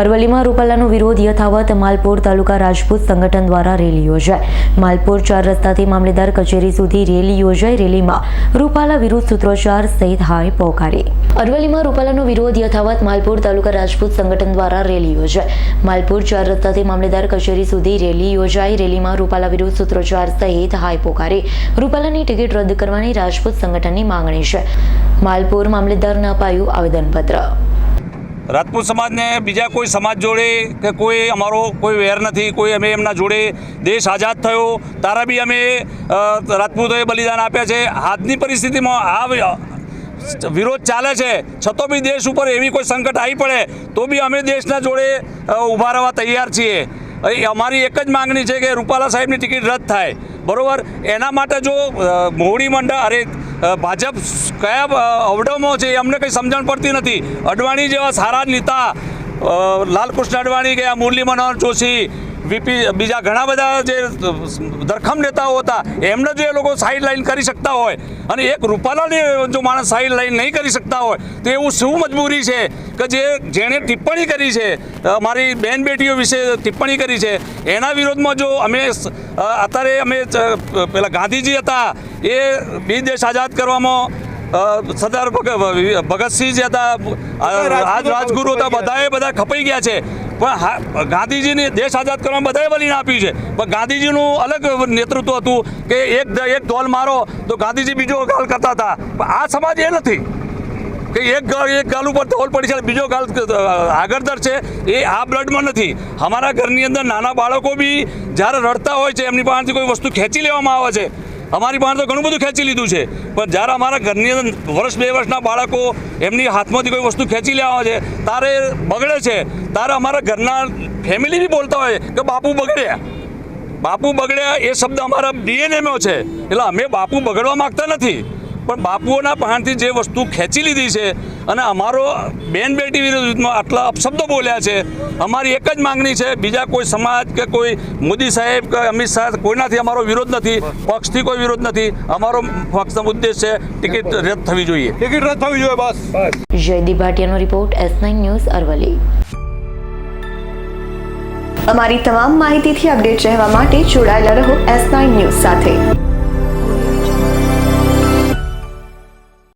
અરવલ્લીમાં રૂપાલાનો વિરોધ યથાવત માલપુર તાલુકા રાજપૂત સંગઠન દ્વારા રેલી યોજાઈ. માલપુર ચાર રસ્તાથી મામલેદાર કચેરી સુધી રેલી યોજાઈ. રેલીમાં રૂપાલા વિરુદ્ધ સૂત્રોચ્ચાર સહિત હાય પોકારી. અરવલ્લીમાં રૂપાલાનો વિરોધ યથાવત માલપુર તાલુકા રાજપૂત સંગઠન દ્વારા રેલી યોજાઈ. માલપુર ચાર રસ્તાથી મામલેદાર કચેરી સુધી રેલી યોજાઈ. રેલીમાં રૂપાલા વિરુદ્ધ સૂત્રોચ્ચાર સહિત હાય પોકારી. રૂપાલાની ટિકિટ રદ કરવાની રાજપૂત સંગઠનની માંગણી છે. માલપુર મામલેદારને અપાયું આવેદનપત્ર. રાજપૂત સમાજને બીજા કોઈ સમાજ જોડે કે કોઈ અમારો કોઈ વેર નથી, કોઈ અમે એમના જોડે દેશ આઝાદ થયો, તારા બી અમે રાજપૂતોએ બલિદાન આપ્યા છે. આજની પરિસ્થિતિમાં આ વિરોધ ચાલે છે. છતાં બી દેશ ઉપર એવી કોઈ સંકટ આવી પડે, તો બી અમે દેશના જોડે ઊભા રહેવા તૈયાર છીએ. અમારી એક જ માંગણી છે કે રૂપાલા સાહેબની ટિકિટ રદ થાય. બરાબર? એના માટે જો મોવડી મંડળ, અરે ભાજપ કયા અવડમો છે એ અમને કંઈ સમજણ પડતી નથી. અડવાણી જેવા સારા નેતા લાલકૃષ્ણ અડવાણી ગયા મુરલી મનોહર જોશી, વીપી, બીજા ઘણા બધા જે ધરખમ નેતાઓ હતા, એમને જો એ લોકો સાઈડ લાઈન કરી શકતા હોય અને એક રૂપાલાને જો માણસ સાઈડ લાઈન નહીં કરી શકતા હોય, તો એવું શું મજબૂરી છે કે જે, જેણે ટિપ્પણી કરી છે મારી બેન બેટીઓ વિશે ટિપ્પણી કરી છે, એના વિરોધમાં જો અમે અત્યારે અમે પેલા ગાંધીજી હતા એ બી દેશ આઝાદ કરવામાં સરદાર ભગતસિંહ જે હતા રાજ રાજગુરુ હતા બધાએ બધા ખપાઈ ગયા છે. પણ ગાંધીજીને દેશ આઝાદ કરવામાં બધાએ બલિદાન આપ્યું છે. પણ ગાંધીજીનું અલગ નેતૃત્વ હતું કે એક એક ધોલ મારો તો ગાંધીજી બીજો ગાલ કરતા હતા. પણ આ સમાજ એ નથી. કે એક ગાલ એક ગાલ ઉપર ધોલ પડી છે બીજો ગાલ આગળદર છે એ આ બ્લડમાં નથી. અમારા ઘરની અંદર નાના બાળકો બી જ્યારે રડતા હોય છે એમની પાસેથી કોઈ વસ્તુ ખેંચી લેવામાં આવે છે. અમારી પાસે તો ઘણું બધું ખેંચી લીધું છે. પણ જ્યારે અમારા ઘરની અંદર વર્ષ બે વર્ષના બાળકો એમની હાથમાંથી કોઈ વસ્તુ ખેંચી લેવા છે, તારે બગડે છે. તારે અમારા ઘરના ફેમિલી બી બોલતા હોય કે બાપુ બગડ્યા. બાપુ બગડ્યા એ શબ્દ અમારા ડીએનએમાં છે. એટલે અમે બાપુ બગડવા માંગતા નથી. પણ બાપુઓના પહાણથી જે વસ્તુ ખેંચી લીધી છે અને અમારો બેન બેટી વિરુદ્ધમાં આટલા અપશબ્દો બોલ્યા છે અમારી એક જ માંગણી છે બીજા કોઈ સમાજ કે કોઈ મોદી સાહેબ કે અમિત શાહ કોઈનાથી અમારો વિરોધ નથી પક્ષથી કોઈ વિરોધ નથી અમારો પક્ષનો ઉદ્દેશ છે ટિકિટ રદ થવી જોઈએ. ટિકિટ રદ થવી જોઈએ બસ. Jaydeep ભાટિયાનો report S nine news Aravalli અમારી તમામ માહિતીથી અપડેટ રહેવા માટે જોડાયેલા રહો એસ નાઇન ન્યૂઝ સાથે.